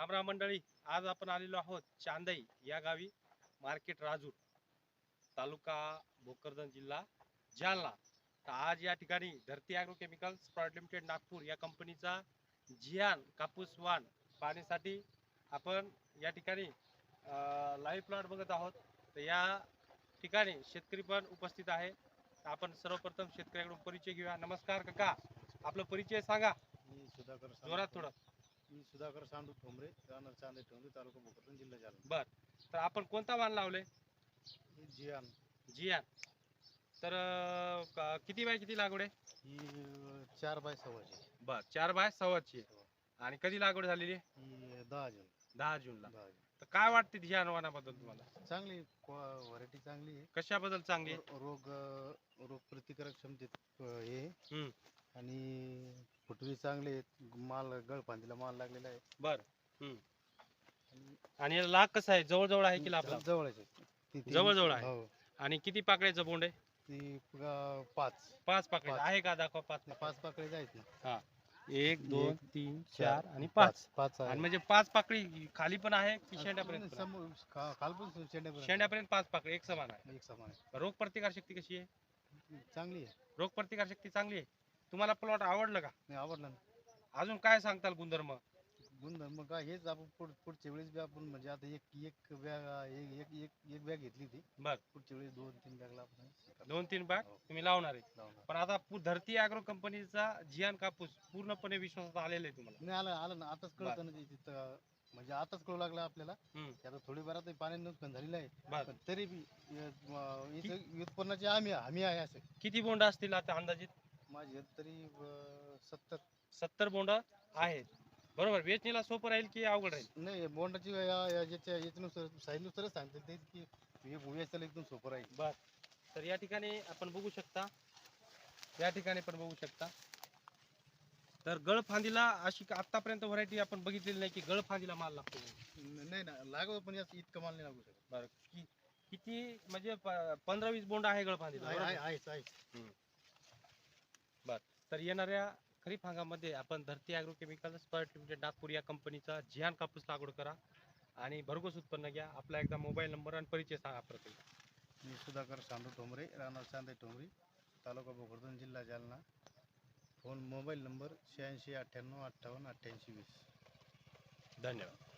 रामराम मंडळी आज आपण आलेलो आहोत चांदई या गावी मार्केट राजूर तालुका भोकरदन जिल्हा जालना. तर आज या ठिकाणी Dharti agro chemicals private limited Nagpur या कंपनीचा जियान कापूस वाण पाहण्यासाठी आपण या ठिकाणी लाईव्ह प्लॉट बघत आहोत. तर या ठिकाणी शेतकरी पण उपस्थित आहे. आपण सर्वप्रथम शेतकऱ्याकडून परिचय घेऊया. नमस्कार काका. आपला परिचय सांगा. जोरात. थोडं. मी सुधाकर सांडू ठोंबरे राहणार चांदे ठोंबरे तालुका भोकरदन जिल्हा जालना. बर. तर आपण कोणता वाण लावले? ही जियान. जियान. तर अं, क- किती बाय किती लागवड? आहे ही अं, चार बाय सव्वाची. बर चार बाय सव्वाची. आहे. आणि कधी लागवड झालेली आहे? ही दहा जून. दहा जूनला. दहा जून. तर काय वाटते जियान वाणाबद्दल तुम्हाला? चांगली व्हरायटी चांगली आहे. कशाबद्दल चांगली आहे? रो- रोग अं, रोग प्रतिकारक क्षमतेत अं, हे आहे. हम्म. आणि फुटवी चांगली आहेत. माल गळपांतीला माल लागलेला आहे. बर. हम्म. आणि याला लाग कसं आहे? जवळ जवळ आहे की लाभ? जवळच आहे. ती- ती- जवळ-जवळ आहे. हो. आणि किती पाकळ्याचं बोंड आहे? ती अं, पाच. पाच पाकळे पाच. आहे का दाखवा पाच पाच पाकळी जायत ना. एक दोन तीन चार आणि पाच. पाच. आहे. आणि म्हणजे पाच पाकळी खाली पण आहे की शेंड्यापर्यंत पण आहे? समोर खा- खालपासून शेंड्यापर्यंत. शेंड्यापर्यंत पाच पाकळी एक समान आहे. एक समान आहे. रोग प्रतिकार शक्ती कशी आहे? चांगली आहे. रोग प्रतिकार शक्ती चांगली आहे? तुम्हाला प्लॉट आवडलं का? नाही आवडलं ना. अजून काय सांगताल गुणधर्म गुणधर्म काय हेच आपण पुढ पुढच्या वेळेस बी आपण म्हणजे आता एक एक बॅग एक एक एक एक बॅग घेतली होती. बर. पुढच्या वेळेस दोन तीन बॅगला आपण. दोन तीन बॅग हो, तुम्ही लावणार आहे. लावणार. पण आता पू- धरती अॅग्रो कंपनीचा जियान कापूस पूर्णपणे विश्वासात आलेला आहे तुम्हाला. नाही आलं आलं ना. आताच कळतं ना ते तिथं म्हणजे आताच कळू लागलं आपल्याला. हम्म. की आता थोडीफार आता पाणी नुकसान झालेलं आहे. बर. पण तरी बी अं, अं, इथं उत्पन्नाची आम्ही हमी आहे असं. किती बोंड असतील आता अंदाजित? माझी तरी अं, सत्तर. सत्तर बोंड आहेत. बरोबर वेचणीला सोपं राहील की अवघड राहील? नाही बोंडाची या- या- याच्या याच्यानुसार साईजनुसारच सांगते ते की हे वेचायला एकदम सोपं राहील. बर. तर या ठिकाणी आपण बघू शकता या ठिकाणी पण बघू शकता. तर गळफांदीला अशी का- आतापर्यंत व्हरायटी आपण बघितलेली नाही की गळफांदीला माल लागतो. न- नाही ना लागवड पण यात इतकं माल नाही लागू शकत. बरं. कि- किती म्हणजे पंधरा वीस बोंड आहे गळफांदीला आहे बरोबर? आहेच तर येणाऱ्या खरीप हंगामामध्ये आपण Dharti agro chemicals private limited Nagpur या कंपनीचा जिहान कापूस लागवड करा आणि भरघोस उत्पन्न घ्या. आपला एकदा मोबाईल नंबर आणि परिचय सांगा प्रत्येक मी सुधाकर सांडू ठोंबरे राहणार चांदे ठोंबरी तालुका भोकरदन जिल्हा जालना. फोन मोबाईल नंबर शहाऐंशी अठ्ठ्याण्णव अठ्ठावन्न अठ्ठ्याऐंशी वीस. धन्यवाद.